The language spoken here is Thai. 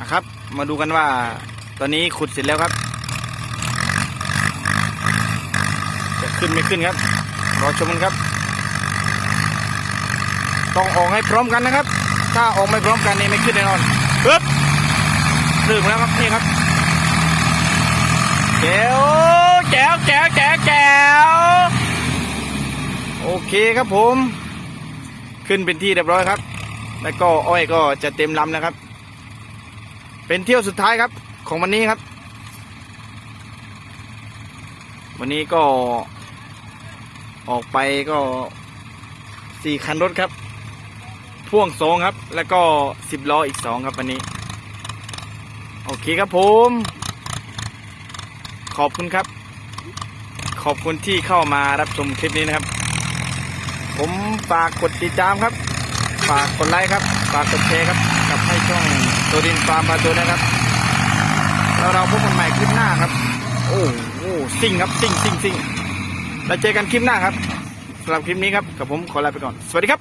นะครับ มาดูกันว่า ตอนนี้ขุดเสร็จแล้วครับ จะขึ้นไม่ขึ้นครับ รอชมกันครับ ต้องออกให้พร้อมกันนะครับ ถ้าออกไม่พร้อมกันนี่ไม่ขึ้นแน่นอนปึ๊บถึงแล้วครับนี่ครับแจ๋วแจ๋วแจ๋วแจ๋วแจ๋วโอเคครับผม ขึ้นเป็นที่เรียบร้อยครับ แล้วก็อ้อยก็จะเต็มลำแล้วครับ เป็นเที่ยวสุดท้ายครับ ของวันนี้ครับ วันนี้ก็ออกไปก็สี่คันรถครับ พ่วงสองครับ แล้วก็สิบล้ออีกสองครับวันนี้ โอเคครับผม ขอบคุณครับ ขอบคุณที่เข้ามารับชมคลิปนี้นะครับ ผมฝากกดติดตามครับ ฝากกดไลค์ครับ ฝากกดแชร์ครับ กับให้ช่อง ตัวดินฟาร์มปลาตัวนะครับ แล้วเราพบกันใหม่คลิปหน้าครับ โอ้โหซิ่งครับสิ่งสิ่งสิ่งแล้วเจอกันคลิปหน้าครับสำหรับคลิปนี้ครับกับผมขอลาไปก่อน สวัสดีครับ